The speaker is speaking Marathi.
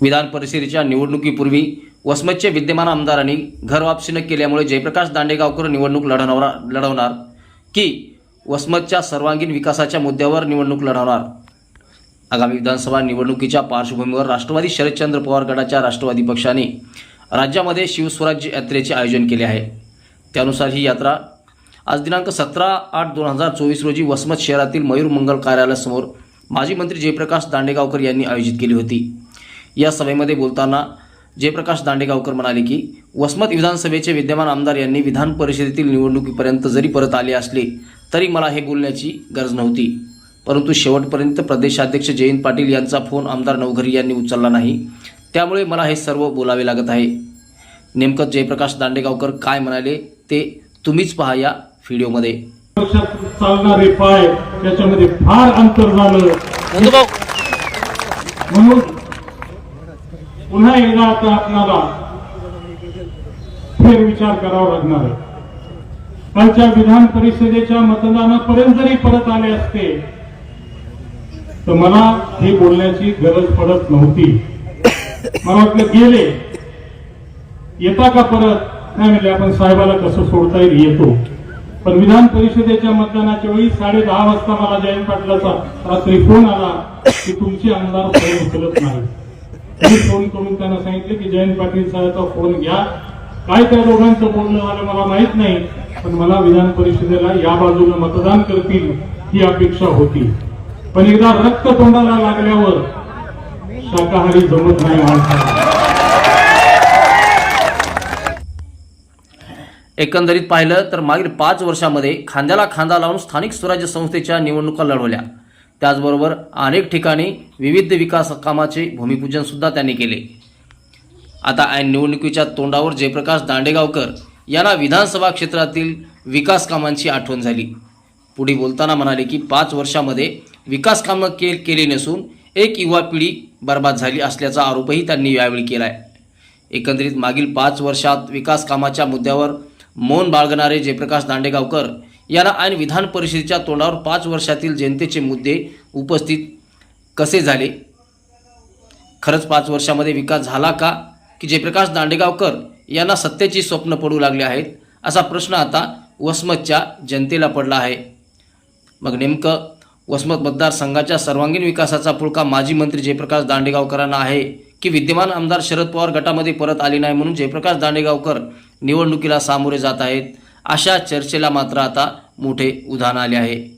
विधान परिषदेच्या निवडणुकीपूर्वी वसमतचे विद्यमान आमदारांनी घरवापसी न केल्यामुळे जयप्रकाश दांडेगावकर निवडणूक लढवणार लढवणार की वसमतच्या सर्वांगीण विकासाच्या मुद्द्यावर निवडणूक लढवणार? आगामी विधानसभा निवडणुकीच्या पार्श्वभूमीवर राष्ट्रवादी शरदचंद्र पवार गटाच्या राष्ट्रवादी पक्षाने राज्यामध्ये शिवस्वराज्य यात्रेचे आयोजन केले आहे. त्यानुसार ही यात्रा आज दिनांक सतरा आठ दोन हजार चोवीस रोजी वसमत शहरातील मयूर मंगल कार्यालयासमोर माजी मंत्री जयप्रकाश दांडेगावकर यांनी आयोजित केली होती. या सभेमध्ये बोलताना जयप्रकाश दांडेगावकर म्हणाले की वसमत विधानसभेचे विद्यमान आमदार यांनी विधान परिषदेतील निवडणुकीपर्यंत जरी परत आले असले तरी मला हे बोलण्याची गरज नव्हती. परंतु शेवटपर्यंत प्रदेशाध्यक्ष जयंत पाटील यांचा फोन आमदार नवघरी यांनी उचलला नाही. त्यामुळे मला हे सर्व बोलावे लागत आहे. नेमकं जयप्रकाश दांडेगावकर काय म्हणाले ते तुम्हीच पहा या व्हिडिओमध्ये. चालणारे पाय त्याच्यामध्ये फार अंतर झालं. म्हणून पुन्हा एकदा आता आपणाला फेरविचार करावा लागणार आहे. कालच्या विधान परिषदेच्या मतदानापर्यंत जरी परत आले असते तर मला हे बोलण्याची गरज पडत नव्हती. मला वाटलं गेले येता का परत? नाही म्हणजे आपण साहेबाला कसं सोडता येईल? येतो. पण विधान परिषदेच्या मतदानाच्या वेळी साडे दहा वाजता मला जयंत पाटलाचा रात्री फोन आला की तुमचे आमदार उचलत नाही फोन करून त्यांना सांगितले की जयंत पाटील साहेबचा फोन घ्या. काय त्या दोघांचं बोलणं झालं मला माहीत नाही पण मला विधान परिषदेला या बाजूने मतदान करतील ही अपेक्षा होती. पण एकदा रक्त तोंडाला लागल्यावर शाकाहारी जमत नाही माणसाला. एकंदरीत पाहिलं तर मागील पाच वर्षामध्ये खांद्याला खांदा लावून स्थानिक स्वराज्य संस्थेच्या निवडणुका लढवल्या. त्याचबरोबर अनेक ठिकाणी विविध विकास कामाचे भूमिपूजन सुद्धा त्यांनी केले. आता ऐन निवडणुकीच्या तोंडावर जयप्रकाश दांडेगावकर यांना विधानसभा क्षेत्रातील विकास कामांची आठवण झाली. पुढे बोलताना म्हणाले की पाच वर्षामध्ये विकास कामं के केली नसून एक युवा पिढी बर्बाद झाली असल्याचा आरोपही त्यांनी यावेळी केला आहे एकंदरीत मागील पाच वर्षात विकास कामाच्या मुद्द्यावर मौन बाळगणारे जयप्रकाश दांडेगावकर याला ऐन विधान परिषदेच्या तोंडावर पाच वर्षातील जनतेचे मुद्दे उपस्थित कसे झाले? खरंच पाच वर्षामध्ये विकास झाला का? की जयप्रकाश दांडेगावकर यांना सत्तेची स्वप्न पडू लागले आहेत? असा प्रश्न आता वसमतच्या जनतेला पडला आहे. मग नेमकं वसमत मतदारसंघाच्या सर्वांगीण विकासाचा पुळका माजी मंत्री जयप्रकाश दांडेगावकरांना आहे की विद्यमान आमदार शरद पवार गटामध्ये परत आले नाही म्हणून जयप्रकाश दांडेगावकर निवडणुकीला सामोरे जात आहेत? अशा चर्चेला मात्र आता मोठे उधाण आले आहे.